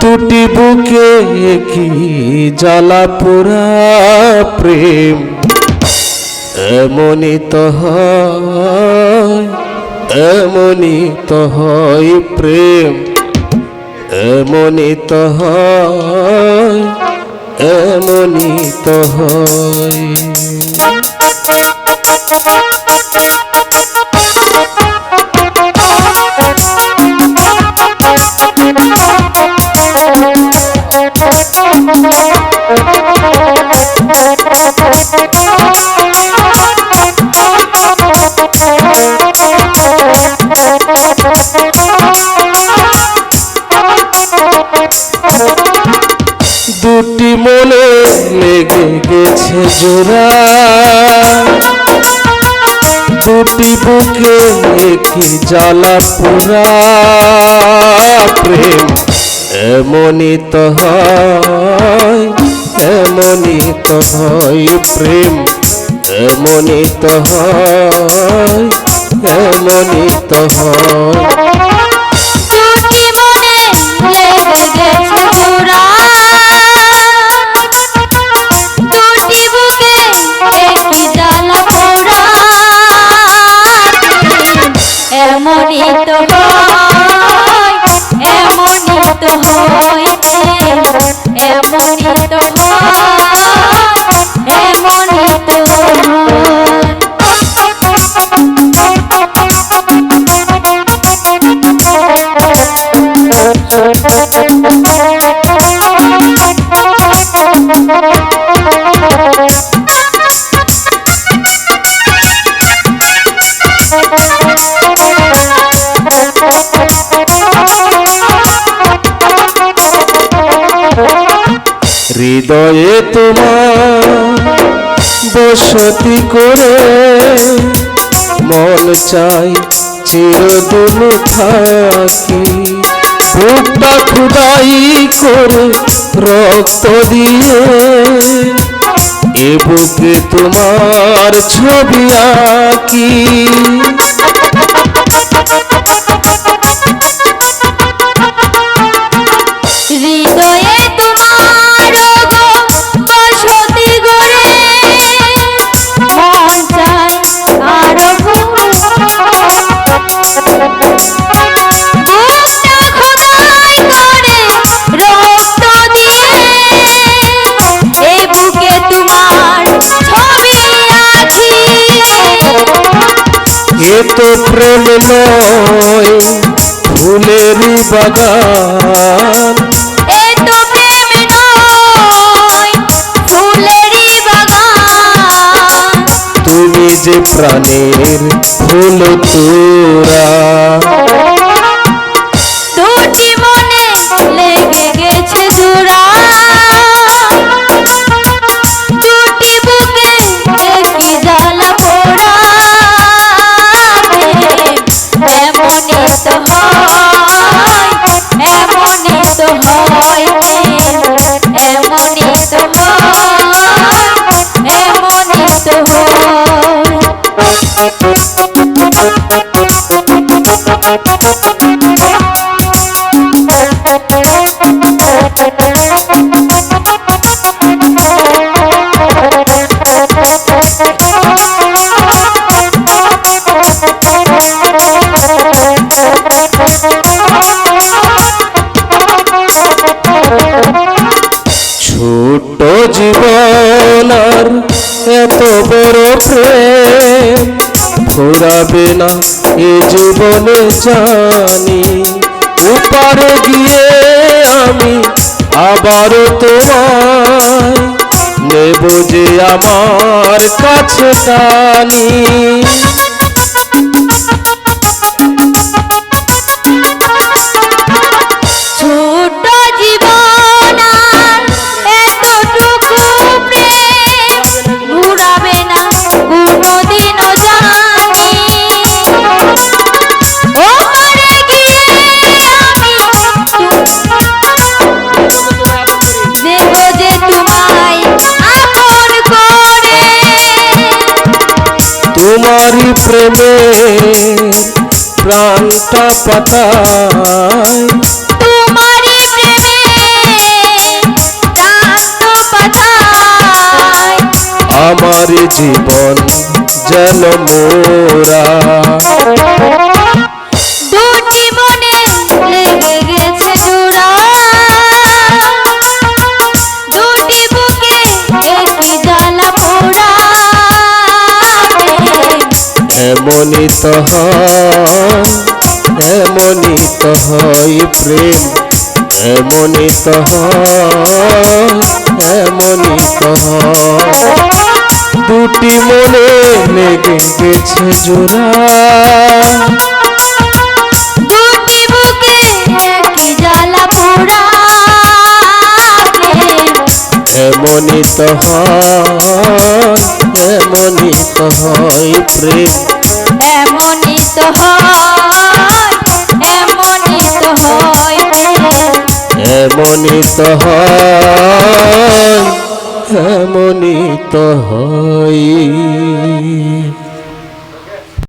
দুটি বুকে কি জ্বালা পোড়া প্রেম। এমনই তো হয় তো হয় প্রেম। এমনই তো হয় তো হয়। দুটি মনে লেগে গেছে জোড়া। দুটি বুকে কি জ্বালা পোড়া প্রেম এমনই তো হয় এমনই তো হয় প্রেম এমনই তো হয় এমনই তো হয়। এমনই হৃদয়ে তোমার বসতি করে মন চাই, চিরদিন থাকি। বুকটা খুদাই করে রক্ত দিয়ে এ বুকে তোমার ছবি আঁকি। এ তো প্রেম নয় ফুলেরই বাগান। তুমি যে প্রাণের ফুল তোরা। এমনই তো জীবনে জানি উপারে গিয়ে আমি আবার তোমায় নেব যে আমার কাছে টানি। লতা পাতায়। তোমারে আমার জীবন যেন মোরা। এমনই তো হয়। এমনই তো হয় প্রেম এমনই তো এমনই তো দুটি মনে লেগে গেছে জোড়া। এমনই তো হয় এমনই তো হয় প্রেম। এমনই তো হয় এমনই তো হয়